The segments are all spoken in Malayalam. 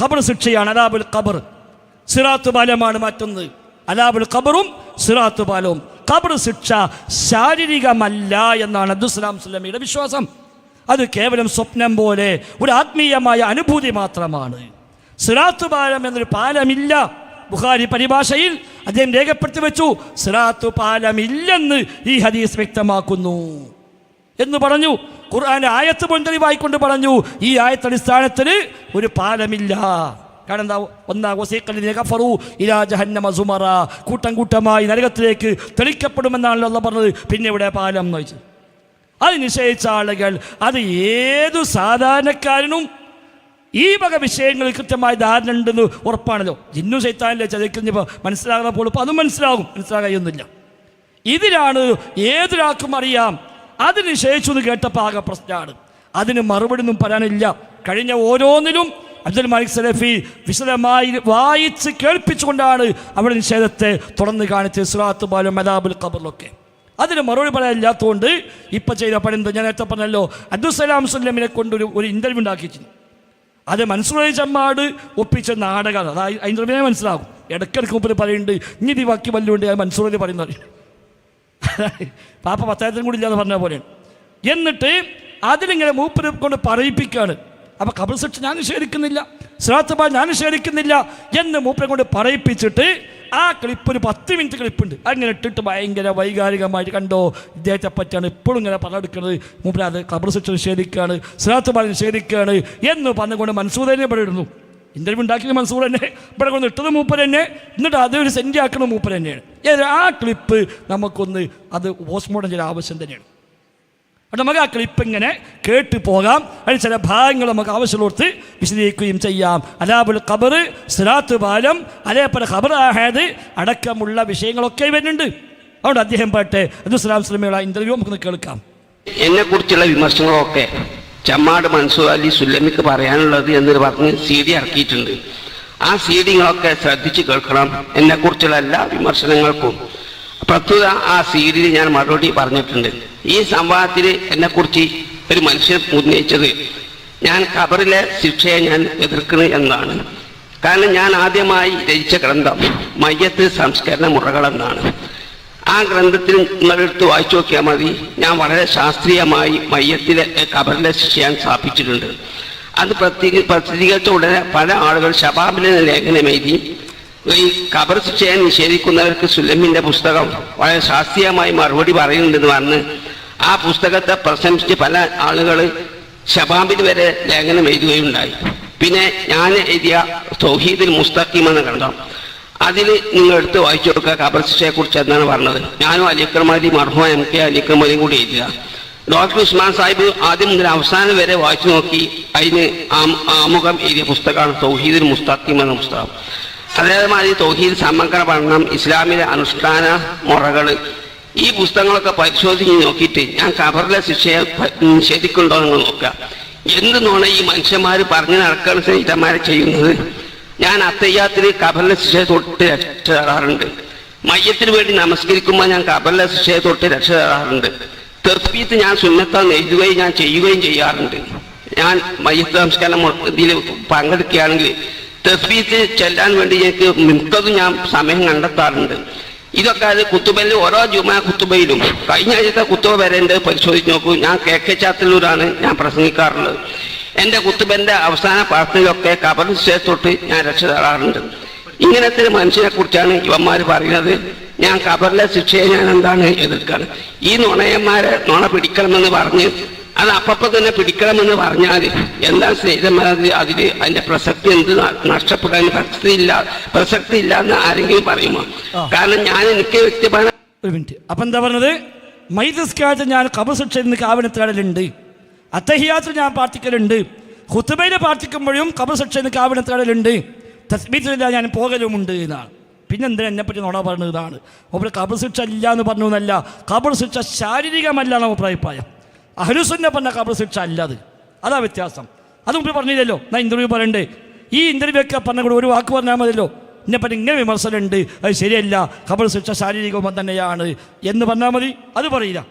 ഖബർ ശിക്ഷയാണ് അലാബുൽ ഖബർ. സിറാത്ത് ബാലമാണ് മറ്റൊന്ന് അലാബുൽ ഖബറും സിറാത്ത് ബാലവും. ഖബർ ശിക്ഷ ശാരീരികമല്ല എന്നാണ് അബ്ദുസ്ലാം സ്വലമിയുടെ വിശ്വാസം. അത് കേവലം സ്വപ്നം പോലെ ഒരു ആത്മീയമായ അനുഭൂതി മാത്രമാണ്. സിറാത്ത് പാലം എന്നൊരു പാലമില്ല. ബുഖാരി പരിഭാഷയിൽ അദ്ദേഹം രേഖപ്പെടുത്തി വെച്ചു സിറാത്തു പാലമില്ലെന്ന് ഈ ഹദീസ് വ്യക്തമാക്കുന്നു. എന്ന് പറഞ്ഞു. ഖുർആൻ ആയത്ത് മുൻതലിവായിക്കൊണ്ട് പറഞ്ഞു ഈ ആയത്ത് അടിസ്ഥാനത്തിൽ ഒരു പാലമില്ല. കാരണം എന്താ ഒന്നാ ഇലാ ജഹന്നമ സുമറ. കൂട്ടം കൂട്ടമായി നരകത്തിലേക്ക് തെളിക്കപ്പെടുമെന്നാണല്ലോ അല്ല പറഞ്ഞത്. പിന്നെ ഇവിടെ പാലം എന്ന് വെച്ചു അത് നിശ്ചയിച്ച ആളുകൾ അത് ഏതു സാധാരണക്കാരനും ഈ വക വിഷയങ്ങളിൽ കൃത്യമായ ധാരണ ഉണ്ടെന്ന് ഉറപ്പാണല്ലോ. ജിന്നു സൈത്താനിലെ ചതിക്കുന്നപ്പോൾ മനസ്സിലാകുന്ന പോലും അതും മനസ്സിലാകും. മനസ്സിലാകുന്നില്ല ഇതിലാണ് ഏതൊരാൾക്കും അറിയാം അത് ശേഷം എന്ന് കേട്ടപ്പോൾ ആകെ പ്രശ്നമാണ്. അതിന് മറുപടി ഒന്നും പറയാനില്ല. കഴിഞ്ഞ ഓരോന്നിലും അബ്ദുൽ മാലിക് സലഫി വിശദമായി വായിച്ച് കേൾപ്പിച്ചുകൊണ്ടാണ് അവിടെ നിഷേധത്തെ തുടർന്ന് കാണിച്ച് സുറാത്ത് ബാലും മദാബുൽ ഖബറിലൊക്കെ. അതിന് മറുപടി പറയാനില്ലാത്തതുകൊണ്ട് ഇപ്പം ചെയ്ത പണി എന്താ? ഞാൻ നേരത്തെ പറഞ്ഞല്ലോ അബ്ദുസലാം സുല്ലമിനെ കൊണ്ടൊരു ഒരു ഇന്റർവ്യൂ ഉണ്ടാക്കിയിരുന്നു അത് മനസ്സിലായി ചമ്മാട് ഒപ്പിച്ച നാടകമാണ് അത് അതിന്റെ മനസ്സിലാകും. ഇടയ്ക്കിടയ്ക്ക് മുമ്പിൽ പറയുന്നുണ്ട് ഇനി ഈ ബാക്കി വല്ലുണ്ട് അത് മനസ്സിലായി പറയുന്നത്. പാപ്പ പത്തായിരത്തിനും കൂടി ഇല്ലാന്ന് പറഞ്ഞ പോലെയാണ് എന്നിട്ട് അതിലിങ്ങനെ മൂപ്പര് കൊണ്ട് പറയിപ്പിക്കുകയാണ് അപ്പോൾ കബർ ശിക്ഷ ഞാൻ നിഷേധിക്കുന്നില്ല ശ്രാത്തബ ഞാൻ നിഷേധിക്കുന്നില്ല എന്ന് മൂപ്പരെ കൊണ്ട് പറയിപ്പിച്ചിട്ട് ആ ക്ലിപ്പ് ഒരു പത്ത് മിനിറ്റ് ക്ലിപ്പുണ്ട്. അങ്ങനെ ഇട്ടിട്ട് ഭയങ്കര വൈകാരികമായിട്ട് കണ്ടോ ഇദ്ദേഹത്തെ പറ്റിയാണ് ഇപ്പോഴും ഇങ്ങനെ പറഞ്ഞെടുക്കുന്നത്. മൂപ്പര അത് കബർ ശിക്ഷ നിഷേധിക്കുകയാണ് ശ്രാത്തബ നിഷേധിക്കുകയാണ് എന്ന് പറഞ്ഞുകൊണ്ട് മൻസൂദനെ ഇവിടെ ഇന്റർവ്യൂ ഉണ്ടാക്കിയത് മൻസൂർ തന്നെ ഇവിടെ കൊണ്ട് ഇട്ടത് മൂപ്പർ തന്നെ എന്നിട്ട് അത് ഒരു സെന്റ് ആക്കുന്ന മൂപ്പർ തന്നെയാണ്. ആ ക്ലിപ്പ് നമുക്കൊന്ന് അത് പോസ്റ്റ്മോർട്ടം ചില ആവശ്യം തന്നെയാണ്. അപ്പോൾ നമുക്ക് ആ ക്ലിപ്പ് ഇങ്ങനെ കേട്ട് പോകാം. അതിൽ ചില ഭാഗങ്ങൾ നമുക്ക് ആവശ്യമുള്ളടത്ത് വിശദീകരിക്കുകയും ചെയ്യാം. അലാബുൽ ഖബർ സിറാത്ത് പാലം അതേപോലെ ഖബർ ആഹാദ് അടക്കമുള്ള വിഷയങ്ങളൊക്കെ വരുന്നുണ്ട്. അതുകൊണ്ട് അദ്ദേഹം പാട്ടെ അബ്ദുസ്ലാം സ്വലമിയുള്ള ഇന്റർവ്യൂ നമുക്ക് കേൾക്കാം. എന്നെ കുറിച്ചുള്ള വിമർശനങ്ങളൊക്കെ ചമ്മാട് മൻസൂർ അലി സുല്ലമിക്ക് പറയാനുള്ളത് എന്ന് പറഞ്ഞ് സി ഡി ഇറക്കിയിട്ടുണ്ട്. ആ സി ഡികളൊക്കെ ശ്രദ്ധിച്ച് കേൾക്കണം. എന്നെ കുറിച്ചുള്ള എല്ലാ വിമർശനങ്ങൾക്കും പ്രസ്തുത ആ സി ഡിയിൽ ഞാൻ മറുപടി പറഞ്ഞിട്ടുണ്ട്. ഈ സംവാദത്തിൽ എന്നെക്കുറിച്ച് ഒരു മനുഷ്യൻ ഉന്നയിച്ചത് ഞാൻ ഖബറിലെ ശിക്ഷയെ ഞാൻ എതിർക്കുന്നു എന്നാണ്. കാരണം ഞാൻ ആദ്യമായി രചിച്ച ഗ്രന്ഥം മയ്യത്ത് സംസ്കരണ മുറകളെന്നാണ്. ആ ഗ്രന്ഥത്തിൽ നിങ്ങളെടുത്ത് വായിച്ചു നോക്കിയാൽ മതി. ഞാൻ വളരെ ശാസ്ത്രീയമായി മയ്യത്തിലെ കബറിന്റെ ശിക്ഷ ഞാൻ സ്ഥാപിച്ചിട്ടുണ്ട്. അത് പ്രത്യേക പ്രസിദ്ധീകരിച്ച ഉടനെ പല ആളുകൾ ഷബാബിലെ ലേഖനം എഴുതി. ഈ കബർ ശിക്ഷയെ നിഷേധിക്കുന്നവർക്ക് സുലമിന്റെ പുസ്തകം വളരെ ശാസ്ത്രീയമായി മറുപടി പറയുന്നുണ്ടെന്ന് പറഞ്ഞ് ആ പുസ്തകത്തെ പ്രശംസിച്ച് പല ആളുകൾ ഷബാബിൽ വരെ ലേഖനം എഴുതുകയുണ്ടായി. പിന്നെ ഞാൻ എഴുതിയ സൗഹീദിൽ മുസ്തഖീം എന്ന ഗ്രന്ഥം. അതിൽ നിങ്ങൾ എടുത്ത് വായിച്ചു കൊടുക്കുക ഖബർ ശിക്ഷയെ കുറിച്ച് എന്താണ് പറഞ്ഞത്? ഞാനും അലിക്രമാതി മർഹോ എം കെ അലിക്രമാരിയും കൂടി എഴുതുക. ഡോക്ടർ ഉസ്മാൻ സാഹിബ് ആദ്യം മുതൽ അവസാനം വരെ വായിച്ചു നോക്കി. അതിന് ആമുഖം എഴുതിയ പുസ്തകമാണ് തൗഹീദുൽ മുസ്തഖിം എന്ന പുസ്തകം. അതേമാതിരി തൗഹീദ് സമഗ്ര പഠനം ഇസ്ലാമിലെ അനുഷ്ഠാന മുറകൾ. ഈ പുസ്തകങ്ങളൊക്കെ പരിശോധിച്ച് നോക്കിയിട്ട് ഞാൻ ഖബറിലെ ശിക്ഷയെ നിഷേധിക്കുന്നുണ്ടോ എന്ന് നോക്കുക. എന്ത് നോണ ഈ മനുഷ്യന്മാർ പറഞ്ഞു നടക്കുന്ന സ്നേഹിതന്മാരെ ചെയ്യുന്നത്? ഞാൻ അത്തയ്യാത്തിന് കബലിലെ ശിക്ഷയെ തൊട്ട് രക്ഷ തേടാറുണ്ട്. മയ്യത്തിന് വേണ്ടി നമസ്കരിക്കുമ്പോൾ ഞാൻ കബലിലെ ശിക്ഷയെ തൊട്ട് രക്ഷ തേടാറുണ്ട്. തെർപ്പീത്ത് ഞാൻ സുന്നത്താൻ എഴുതുകയും ഞാൻ ചെയ്യുകയും ചെയ്യാറുണ്ട്. ഞാൻ മയ്യത്ത് നമസ്കാരം ഇതിൽ പങ്കെടുക്കുകയാണെങ്കിൽ തെർപ്പീത്ത് ചെല്ലാൻ വേണ്ടി എനിക്ക് മിക്കതും ഞാൻ സമയം കണ്ടെത്താറുണ്ട്. ഇതൊക്കെ അത് കുത്തുബയിൽ ഓരോ ജുമാ കുത്തുബയിലും കഴിഞ്ഞ ആഴ്ചത്തെ കുത്തുബ വരേണ്ടത് പരിശോധിച്ച് നോക്കൂ. ഞാൻ കെ കെ ചാത്തല്ലൂരാണ് ഞാൻ പ്രസംഗിക്കാറുള്ളത്. എന്റെ കുത്തുബന്റെ അവസാന പാർട്ടിയിലൊക്കെ കബർ തൊട്ട് ഞാൻ രക്ഷ തേടാറുണ്ട് ഇങ്ങനത്തെ മനുഷ്യനെ കുറിച്ചാണ് ഇവന്മാർ പറയുന്നത്. ഞാൻ കബറിലെ ശിക്ഷയെ ഞാൻ എന്താണ് എതിർക്കാണ് ഈ നുണയന്മാരെ നുണ പിടിക്കണമെന്ന് പറഞ്ഞ് അത് അപ്പപ്പോ തന്നെ പിടിക്കണമെന്ന് പറഞ്ഞാൽ എന്താ സ്നേഹിതന്മാരത്? അതിന് അതിന്റെ പ്രസക്തി എന്ത്? നഷ്ടപ്പെടാൻ പ്രസക്തി ഇല്ല പ്രസക്തി ഇല്ല എന്ന് ആരെങ്കിലും പറയുമോ? കാരണം ഞാൻ എനിക്ക് വ്യക്തിപരമായ ഒരു മിനിറ്റ്. അപ്പം എന്താ പറഞ്ഞത്? മൈതസ്കാലത്ത് ഞാൻ കബർ ശിക്ഷ ഇന്ന് കാവനത്തേടലുണ്ട് അത്തഹിയാത്തിൽ ഞാൻ പ്രാർത്ഥിക്കലുണ്ട്. ഹുത്തുബയിൽ പ്രാർത്ഥിക്കുമ്പോഴും കബർ ശിക്ഷ ഇന്ന് കാവനത്തേടലുണ്ട് തസ്ബീത്തിലില്ല ഞാൻ പോകലുമുണ്ട് എന്നാണ്. പിന്നെ എന്തിനാ എന്നെ പറ്റി നോടാ പറഞ്ഞത് ഇതാണ്? അപ്പോൾ കബർ ശിക്ഷ ഇല്ല എന്ന് പറഞ്ഞു എന്നല്ല. കബർ ശിക്ഷ ശാരീരികമല്ല എന്ന അഭിപ്രായം. അഹ്ലുസുന്ന പറഞ്ഞ കബർ ശിക്ഷ അല്ലാത് അതാ. വ്യത്യാസം. അത് മുമ്പ് പറഞ്ഞില്ലല്ലോ. ഞാൻ ഇന്റർവ്യൂ പറയണ്ടേ? ഈ ഇന്റർവ്യൂ ഒക്കെ പറഞ്ഞ കൂടെ ഒരു വാക്ക് പറഞ്ഞാൽ മതിയല്ലോ. എന്നെപ്പറ്റി ഇങ്ങനെ വിമർശനമുണ്ട്. അത് ശരിയല്ല. കബർ ശിക്ഷ ശാരീരികവും തന്നെയാണ്. എന്ന് പറഞ്ഞാൽ മതി. അത് പറയില്ല.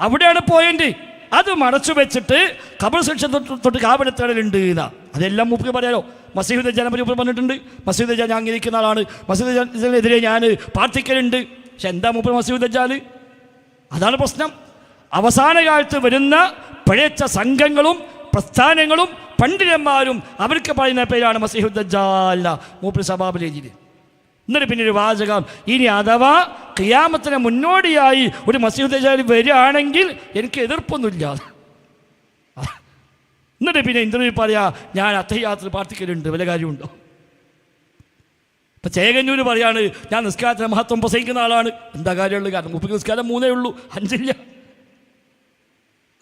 അവിടെയാണ് പോയിന്റ് അത് മറച്ചു വെച്ചിട്ട് കബർ ശിക്ഷ തൊട്ട് കാവലത്തേടലുണ്ട് എന്നാ അതെല്ലാം മൂപ്പര് പറയാലോ. മസീദ് ജനം മുപ്പി പറഞ്ഞിട്ടുണ്ട്. മസീദ് ഞാൻ അംഗീകരിക്കുന്ന ആളാണ്. മസീദ് ജനെതിരെ ഞാൻ പ്രാർത്ഥിക്കലുണ്ട്. പക്ഷെ എന്താ മൂപ്പര് മസീദ് അതാണ് പ്രശ്നം. അവസാന കാലത്ത് വരുന്ന പിഴച്ച സംഘങ്ങളും പ്രസ്ഥാനങ്ങളും പണ്ഡിതന്മാരും അവർക്ക് പറയുന്ന പേരാണ് മസീഹുദ്ദാല മൂപ്പര് സബാബ് രീതിയിൽ എന്നിട്ട് പിന്നെ ഒരു വാചകം. ഇനി അഥവാ ക്രിയാമത്തിന് മുന്നോടിയായി ഒരു മസീഹുദ്ദാലി വരികയാണെങ്കിൽ എനിക്ക് എതിർപ്പൊന്നുമില്ല. എന്നിട്ട് പിന്നെ ഇന്റർവ്യൂ പറയാ ഞാൻ അത്തയാത്ര പ്രാർത്ഥിക്കലുണ്ട് വല്ല കാര്യമുണ്ടോ? ഇപ്പം ചേകന്നൂർ പറയാണ് ഞാൻ നിസ്കാരത്തിന് മഹത്വം പ്രസംഗിക്കുന്ന ആളാണ്. എന്താ കാര്യമുള്ളൂ കാരണം മുപ്പത് നിസ്കാരം മൂന്നേ ഉള്ളൂ അഞ്ചില്ല.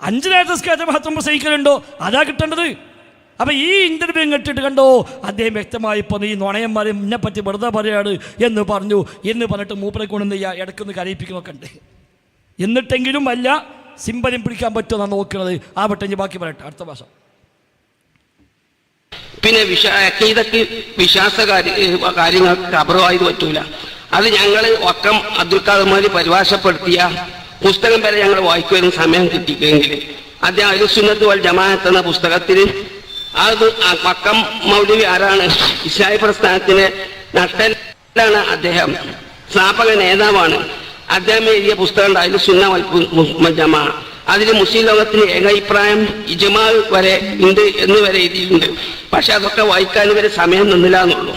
അഞ്ച് നേരത്തെ നിസ്കാരത്തിന് മഹത്വം പ്രസംഗിക്കലുണ്ടോ? അതാ കിട്ടേണ്ടത്. അപ്പം ഈ ഇന്റർവ്യൂ കേട്ടിട്ട് കണ്ടോ? അദ്ദേഹം വ്യക്തമായി ഇപ്പോൾ നീ നുണയന്മാരെ എന്നെ പറ്റി വെറുതെ പറയാണ് എന്ന് പറഞ്ഞു. എന്ന് പറഞ്ഞിട്ട് മൂപ്പരെ കൊണ്ടുവന്ന് ഇടയ്ക്കൊന്ന് കരയിപ്പിക്കുന്നൊക്കെ ഉണ്ട്. എന്നിട്ടെങ്കിലും അല്ല സിമ്പലും പിടിക്കാൻ പറ്റുമെന്നാണ് നോക്കുന്നത്. ആ പെട്ടെന്ന് ബാക്കി പറയട്ടെ. അടുത്ത ഭാഷ. പിന്നെ അക്കീദക്ക് വിശ്വാസ കാര്യ- കാര്യങ്ങൾക്ക് ഖബറുമായത് പറ്റൂല. അത് ഞങ്ങൾ ഒക്കം അബ്ദുൽ ഖാദർമാര് പരിഭാഷപ്പെടുത്തിയ പുസ്തകം വരെ ഞങ്ങൾ വായിക്കുവാനും സമയം കിട്ടിയെങ്കിൽ അദ്ദേഹം അലുസുന്നത്ത് വൽ ജമാഅത്ത് എന്ന പുസ്തകത്തിൽ അത് ആ വക്കം മൗലവി ആരാണ്? ഇഷായി പ്രസ്ഥാനത്തിന് നട്ടലാണ് അദ്ദേഹം. സ്ഥാപക നേതാവാണ്. അദ്ദേഹം എഴുതിയ പുസ്തകം ഉണ്ടായിരുന്നു സുന്ന അതിൽ മുസ്ലിം ലോകത്തിന് ഏകാഭിപ്രായം ഇജമാ വരെ ഉണ്ട് എന്ന് വരെ എഴുതിയിട്ടുണ്ട്. പക്ഷെ അതൊക്കെ വായിക്കാൻ വരെ സമയം നിന്നില്ല എന്നുള്ളൂ.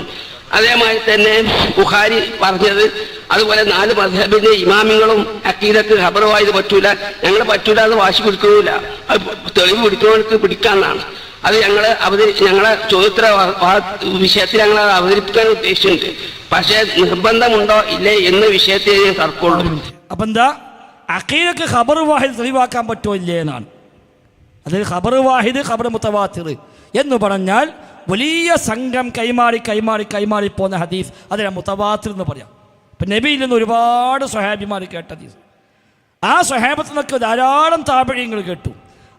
അതേമാതിരി തന്നെ ബുഹാരി പറഞ്ഞത് അതുപോലെ നാല് മധബിന്റെ ഇമാമിങ്ങളും അക്കീലക്ക് ഖബറുമായത് പറ്റൂല. ഞങ്ങൾ പറ്റൂല അത് വാശി പിടിക്കുന്നില്ല അത് തെളിവ് പിടിക്കുന്നവർക്ക് പിടിക്കാന്നാണ്. അത് ഞങ്ങൾ അവതരി ഞങ്ങളെ ചോദ്യോത്തര വിഷയത്തിൽ ഞങ്ങൾ അത് അവതരിപ്പിക്കാൻ ഉദ്ദേശിച്ചിട്ടുണ്ട്. പക്ഷേ നിർബന്ധമുണ്ടോ ഇല്ലേ എന്ന വിഷയത്തിൽ ഞാൻ തർക്കമുള്ളൂ. അപ്പം എന്താ? അഖീലക്ക് ഖബർ വാഹിദ് തെളിവാക്കാൻ പറ്റുമോ ഇല്ലേ എന്നാണ്. അതായത് ഖബർ വാഹിദ് ഖബർ മുത്തവാത്തിർ എന്ന് പറഞ്ഞാൽ വലിയ സംഘം കൈമാറി കൈമാറി കൈമാറി പോകുന്ന ഹദീസ് അതിനെ മുത്തവാത്തിർ എന്ന് പറയാം. ഇപ്പം നബിയിൽ നിന്ന് ഒരുപാട് സ്വഹാബിമാർ കേട്ട ഹദീസ്. ആ സ്വഹാബത്തിൽ നിന്നൊക്കെ ധാരാളം താപഴയങ്ങൾ കേട്ടു.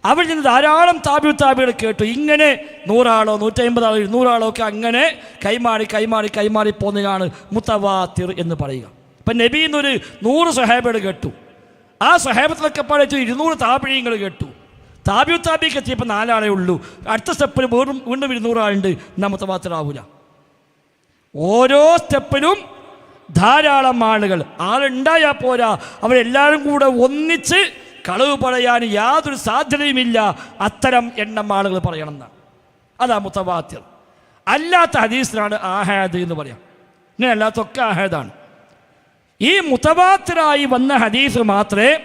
അവരിൽ നിന്ന് ധാരാളം താബി താബികൾ കേട്ടു. ഇങ്ങനെ നൂറാളോ നൂറ്റമ്പതാളോ ഇരുന്നൂറാളോ ഒക്കെ അങ്ങനെ കൈമാറി കൈമാറി കൈമാറി പോകുന്നതിനാണ് മുത്തവാത്തിർ എന്ന് പറയുക. ഇപ്പം നബിയിൽ എന്നൊരു നൂറ് സ്വഹാബികൾ കേട്ടു. ആ സഹേബത്തിലൊക്കെ പാടിച്ചു ഇരുന്നൂറ് താപിഴിയങ്ങൾ കേട്ടു. താബിയു താബിക്ക് എത്തിയപ്പോൾ നാലാളേ ഉള്ളൂ. അടുത്ത സ്റ്റെപ്പിൽ വീണ്ടും വീണ്ടും ഇരുന്നൂറാളുണ്ട്. എന്നാ മുത്തവാത്തിറാവൂല ഓരോ സ്റ്റെപ്പിലും ധാരാളം ആളുകൾ. ആളുണ്ടായാൽ പോരാ. അവരെല്ലാവരും കൂടെ ഒന്നിച്ച് കളവ് പറയാൻ യാതൊരു സാധ്യതയുമില്ല. അത്തരം എണ്ണം ആളുകൾ പറയണമെന്നാണ് അതാ മുത്തവാത്യർ അല്ലാത്ത ഹദീസിനാണ് ആഹാദ് എന്ന് പറയാം. ഇങ്ങനെ അല്ലാത്തൊക്കെ ആഹാദാണ്. ഈ മുത്തവാത്തരായി വന്ന ഹദീസ് മാത്രമേ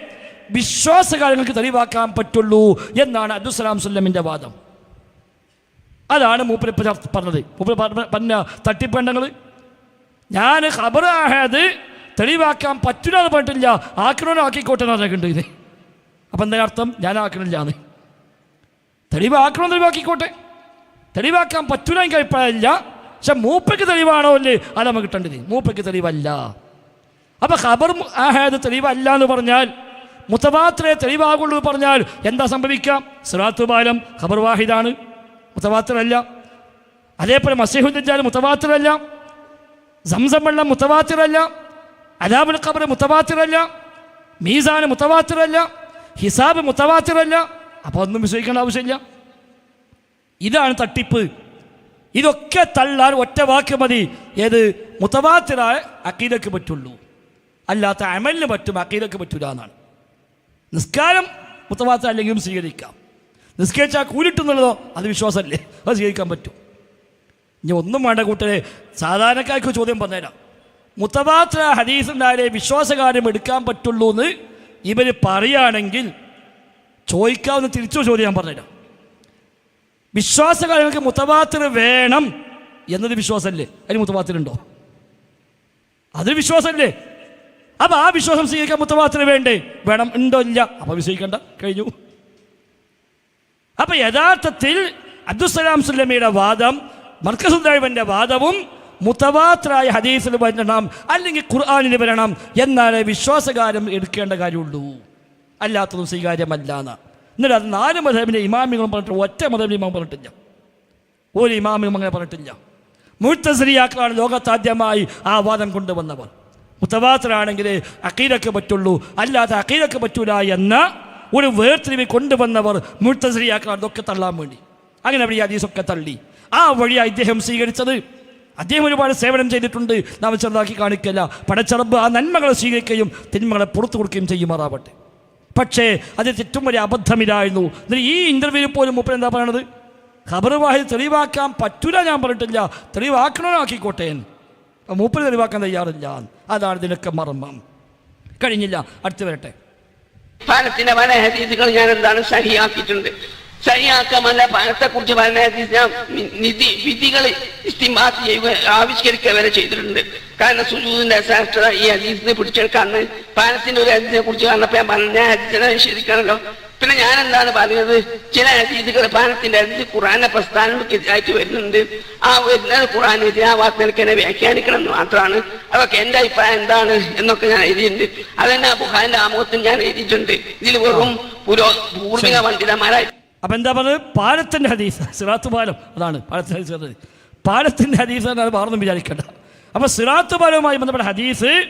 വിശ്വാസകാര്യങ്ങൾക്ക് തെളിവാക്കാൻ പറ്റുള്ളൂ എന്നാണ് അബ്ദുസലാം സുല്ലമിന്റെ വാദം. അതാണ് മൂപ്പര് പറഞ്ഞത്. മൂപ്പര് പറഞ്ഞ- പറഞ്ഞ ഞാൻ ഖബർ ആഹാദ് തെളിവാക്കാൻ പറ്റില്ല എന്ന് പറഞ്ഞിട്ടില്ല. ആക്കണോ ആക്കിക്കോട്ടെ എന്ന് പറഞ്ഞിട്ടുണ്ട് ഇത്. അപ്പം എന്താ അർത്ഥം ഞാനാക്കണില്ല എന്ന് തെളിവാക്കണം തെളിവാക്കിക്കോട്ടെ. തെളിവാക്കാൻ പറ്റൂല എനിക്ക് അഭിപ്രായമില്ല. പക്ഷെ മൂപ്പയ്ക്ക് തെളിവാണോ അല്ലേ അത് നമുക്ക് കിട്ടേണ്ടത്. മൂപ്പയ്ക്ക് തെളിവല്ല. അപ്പം ഖബർ ആഹേദ് തെളിവല്ല എന്ന് പറഞ്ഞാൽ മുത്തവാത്രയെ തെളിവാകുള്ളൂ പറഞ്ഞാൽ എന്താ സംഭവിക്കാം? സിറാത്തു ബാലം ഖബർ വാഹിദാണ്. മുത്തവാത്രല്ല അതേപോലെ മസീഹുദ്ദാൽ മുത്തവാത്രല്ല സംസം വെള്ളം മുത്തവാത്തിറല്ല അലാബുൽ ഖബർ മുത്തവാത്തിറല്ല മീസാന് മുത്തവാത്തിറല്ല ഹിസാബ് മുത്തവാത്തിറല്ല അപ്പോൾ ഒന്നും വിശ്വസിക്കേണ്ട ആവശ്യമില്ല. ഇതാണ് തട്ടിപ്പ്. ഇതൊക്കെ തള്ളാൻ ഒറ്റ വാക്ക് മതി. ഏത്? മുത്തവാത്തിറായ അക്കീലക്ക് പറ്റുള്ളൂ. അല്ലാത്ത അമലിന് പറ്റും അക്കീലക്ക് പറ്റൂല എന്നാണ്. നിസ്കാരം മുത്തവാത്ത അല്ലെങ്കിലും സ്വീകരിക്കാം. നിസ്കരിച്ചാൽ കൂലിട്ടുന്നുള്ളതോ? അത് വിശ്വാസമല്ലേ? അത് സ്വീകരിക്കാൻ പറ്റും. ഇനി ഒന്നും വേണ്ട കൂട്ടരെ സാധാരണക്കാർക്ക് ചോദ്യം പറഞ്ഞുതരാം. മുത്തവാത്ര ഹദീസ് ഉണ്ടായാലേ വിശ്വാസകാര്യം എടുക്കാൻ പറ്റുള്ളൂ എന്ന് ഇവർ പറയുകയാണെങ്കിൽ ചോദിക്കാവുന്ന തിരിച്ചു ചോദ്യം ഞാൻ പറഞ്ഞുതരാം. വിശ്വാസകാര്യങ്ങൾക്ക് മുത്തവാത്തിർ വേണം എന്നത് വിശ്വാസമല്ലേ? അതിന് മുത്തവാത്തിലുണ്ടോ അത് വിശ്വാസമല്ലേ? അപ്പൊ ആ വിശ്വാസം സ്വീകരിക്കാൻ മുത്തവാത്തിന് വേണ്ടേ? വേണം. ഉണ്ടോ? ഇല്ല. അപ്പൊ വിശ്വസിക്കണ്ട. കഴിഞ്ഞു. അപ്പൊ യഥാർത്ഥത്തിൽ അബ്ദുസലാം സുല്ലമിയുടെ വാദം മർക്കസുദ്ദേവന്റെ വാദവും മുത്തവാത്രായ ഹദീസിൽ വരണം അല്ലെങ്കിൽ ഖുർആാനിൽ വരണം. എന്നാലേ വിശ്വാസകാരം എടുക്കേണ്ട കാര്യമുള്ളൂ. അല്ലാത്തതും സ്വീകാര്യമല്ല എന്ന് എന്നിട്ട് അത് നാല് മതമിന്റെ ഇമാമികളും പറഞ്ഞിട്ട് ഒറ്റ മതബിന്റെ ഇമാം പറഞ്ഞിട്ടില്ല. ഒരു ഇമാമിയും അങ്ങനെ പറഞ്ഞിട്ടില്ല. മുഴുത്തസരിയാക്കളാണ് ലോകത്താദ്യമായി ആ വാദം കൊണ്ടുവന്നവർ. മുത്തവാത്തരാണെങ്കിൽ അക്കീലൊക്കെ പറ്റുള്ളൂ. അല്ലാതെ അക്കീലൊക്കെ പറ്റൂല എന്ന ഒരു വേർതിരിവ് കൊണ്ടുവന്നവർ മുഴുത്തസരിയാക്കളാണ് ഇതൊക്കെ തള്ളാൻ വേണ്ടി. അങ്ങനെ അവിടെ ഈ അതീസൊക്കെ തള്ളി. ആ വഴിയാണ് ഇദ്ദേഹം സ്വീകരിച്ചത്. അദ്ദേഹം ഒരുപാട് സേവനം ചെയ്തിട്ടുണ്ട്. നാം ചെറുതാക്കി കാണിക്കല്ല. പടച്ചറബ് ആ നന്മകളെ സ്വീകരിക്കുകയും തിന്മകളെ പുറത്തു കൊടുക്കുകയും ചെയ്യുമാറാവട്ടെ. പക്ഷേ അത് തെറ്റും വലിയ അബദ്ധമില്ലായിരുന്നു. എന്നിട്ട് ഈ ഇന്റർവ്യൂവിൽ പോലും മുപ്പൻ എന്താ പറയണത്? ഖബറുവാഹി തെളിവാക്കാൻ പറ്റൂല ഞാൻ പറഞ്ഞിട്ടില്ല. തെളിവാക്കണോ മൂപ്പന് തെളിവാക്കാൻ തയ്യാറില്ല. അതാണ് ഇതിനൊക്കെ മർമ്മം. കഴിഞ്ഞില്ല. അടുത്ത് വരട്ടെ. ഞാൻ എന്താണ് സഹിയാക്കിയിട്ടുണ്ട്. സഹിയാക്കാമല്ല പണത്തെക്കുറിച്ച് വി- നിധി വിധികൾ ഇസ്തിമാത്ത് ചെയ്യുക ആവിഷ്കരിക്കുക വരെ ചെയ്തിട്ടുണ്ട്. കാരണം സുജൂദിന്റെ ശാസ്ത്ര ഈ അജീസിനെ പിടിച്ചെടുക്കാന്ന് പാനത്തിന്റെ ഒരു അജീസിനെ കുറിച്ച് കണ്ടപ്പോ ഞാൻ പറഞ്ഞ അജീസിനെ ശരിക്കാണല്ലോ പിന്നെ ഞാൻ എന്താണ് പറയുന്നത് ചില അജീസുകൾ പാനത്തിന്റെ അജീസ് ഖുറാന്റെ പ്രസ്ഥാനങ്ങൾക്കെതിരായിട്ട് വരുന്നുണ്ട്. ആ വരുന്നത് ഖുറാൻ എതിരാവാത്ത നിലയ്ക്ക് എന്നെ വ്യാഖ്യാനിക്കണം എന്ന് മാത്രമാണ്. അതൊക്കെ എന്റെ അഭിപ്രായം എന്താണ് എന്നൊക്കെ ഞാൻ എഴുതിയിട്ടുണ്ട്. അതെന്നെ ബുഹാന്റെ ആമുഖത്തിൽ ഞാൻ എഴുതിയിട്ടുണ്ട്. ഇതിൽ വെറും പുരോ പൂർവിക പണ്ഡിതന്മാരായി അപ്പം എന്താ പറഞ്ഞത്? പാലത്തിന്റെ ഹദീസ്. സിറാത്ത് പാലം. അതാണ് പാലത്തിന്റെ ഹദീസ് പാലത്തിന്റെ ഹദീസ് അത് വിചാരിക്കേണ്ട വിചാരിക്കണ്ട. അപ്പോൾ സിറാത്ത് പാലവുമായി ബന്ധപ്പെട്ട ഹദീസ്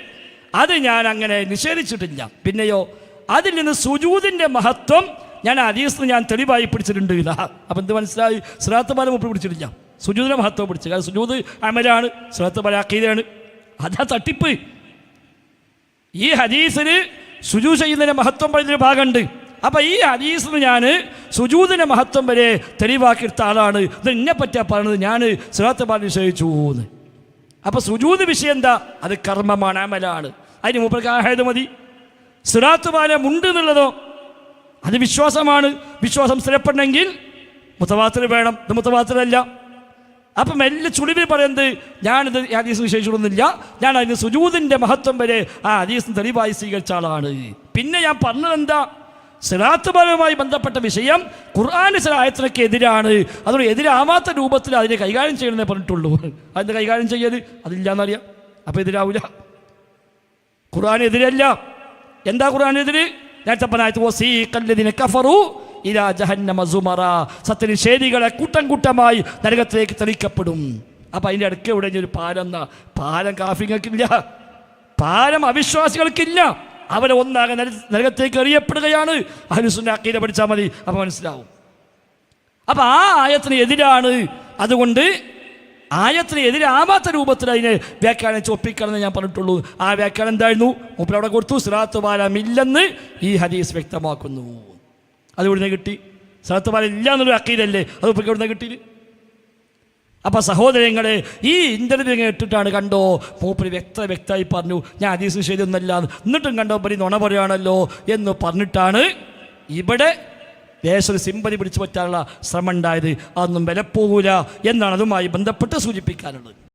അത് ഞാൻ അങ്ങനെ നിഷേധിച്ചിട്ടില്ല. പിന്നെയോ അതിൽ നിന്ന് സുജൂതിന്റെ മഹത്വം ഞാൻ ഹദീസ് ഞാൻ തെളിവായി പിടിച്ചിട്ടുണ്ട് ഇതാ. അപ്പം എന്ത് മനസ്സിലായി? സിറാത്ത് പാലം ഒപ്പി പിടിച്ചിട്ടില്ല. സുജൂതിന്റെ മഹത്വം പിടിച്ചു. കാരണം സുജൂത് അമലാണ് സിറാത്ത് പാലം അക്കീതയാണ് അതാ തട്ടിപ്പ്. ഈ ഹദീസിന് സുജൂ ചെയ്യുന്നതിന്റെ മഹത്വം പറയുന്നൊരു ഭാഗമുണ്ട്. അപ്പം ഈ ഹദീസിന് ഞാൻ സുജൂദിന്റെ മഹത്വം വരെ തെളിവാക്കിയെടുത്ത ആളാണ്. ഇത് എന്നെ പറ്റിയാ പറഞ്ഞത് ഞാൻ സിറാത്ത് പാൽ നിശ്ചയിച്ചു എന്ന് അപ്പം സുജൂദ് വിഷയം എന്താ? അത് കർമ്മമാണ് അമലാണ്. അതിന് മുമ്പ് ആഹായത് മതി. സിറാത്ത് പാലം ഉണ്ട് എന്നുള്ളതോ? അത് വിശ്വാസമാണ്. വിശ്വാസം സ്ഥിരപ്പെടണമെങ്കിൽ മുത്തവാത്തിൽ വേണം. ഇത് മുത്തവാത്തിലല്ല. അപ്പം എല്ലാ ചുളിവിൽ പറയുന്നത് ഞാനിത് ഹദീസ് വിശേഷിച്ചിടുന്നില്ല ഞാൻ അതിന് സുജൂതിന്റെ മഹത്വം വരെ ആ ഹദീസ് തെളിവായി സ്വീകരിച്ച ആളാണ്. പിന്നെ ഞാൻ പറഞ്ഞത് എന്താ? സിറാത്തുപരവുമായി ബന്ധപ്പെട്ട വിഷയം ഖുർആാന് ചില ആയത്തിനൊക്കെ എതിരാണ്. അതുകൊണ്ട് എതിരാവാത്ത രൂപത്തിൽ അതിനെ കൈകാര്യം ചെയ്യണമെന്നേ പറഞ്ഞിട്ടുള്ളൂ. അതിന്റെ കൈകാര്യം ചെയ്യൽ അതില്ലാന്നറിയാം. അപ്പം എതിരാവില്ല ഖുർആൻ എതിരല്ല. എന്താ ഖുർആൻ എതിര്? നേരത്തെ പറഞ്ഞ സത്യനിഷേധികളെ കൂട്ടം കൂട്ടമായി നരകത്തിലേക്ക് തെളിക്കപ്പെടും അപ്പം അതിന്റെ ഇടയ്ക്ക് ഇവിടെ ഒരു പാലം പാലം കാഫിങ്ങൾക്കില്ല. പാലം അവിശ്വാസികൾക്കില്ല. അവരെ ഒന്നാകെ നര- നരകത്തേക്ക് എറിയപ്പെടുകയാണ്. അനുസുന്ന അക്കീത പഠിച്ചാൽ മതി. അപ്പോൾ മനസ്സിലാവും. അപ്പം ആ ആയത്തിന് എതിരാണ്. അതുകൊണ്ട് ആയത്തിന് എതിരാവാത്ത രൂപത്തിൽ അതിനെ വ്യാഖ്യാനം ചൊപ്പിക്കണമെന്ന് ഞാൻ പറഞ്ഞിട്ടുള്ളൂ. ആ വ്യാഖ്യാനം എന്തായിരുന്നു? മുപ്പിലവിടെ കൊടുത്തു. സിറാത്ത് പാലം ഇല്ലെന്ന് ഈ ഹദീസ് വ്യക്തമാക്കുന്നു. അത് ഇവിടുന്ന് കിട്ടി? സിറാത്ത് പാലം ഇല്ല എന്നൊരു അക്കീലല്ലേ അത് ഇപ്പം ഇവിടുന്ന് കിട്ടി അപ്പം സഹോദരങ്ങളെ ഈ ഇന്റർവ്യൂ കേട്ടിട്ടാണ് കണ്ടോ? മൂപ്പര് വ്യക്ത വ്യക്തമായി പറഞ്ഞു ഞാൻ അതീസ് ശരിയൊന്നല്ല എന്നിട്ടും കണ്ടോ പരി നുണ പറയുകയാണല്ലോ എന്ന് പറഞ്ഞിട്ടാണ് ഇവിടെ ദേശം സിമ്പതി പിടിച്ചു പറ്റാനുള്ള ശ്രമം ഉണ്ടായത്. അതൊന്നും വിലപ്പോകൂല എന്നാണ് അതുമായി ബന്ധപ്പെട്ട് സൂചിപ്പിക്കാനുള്ളത്.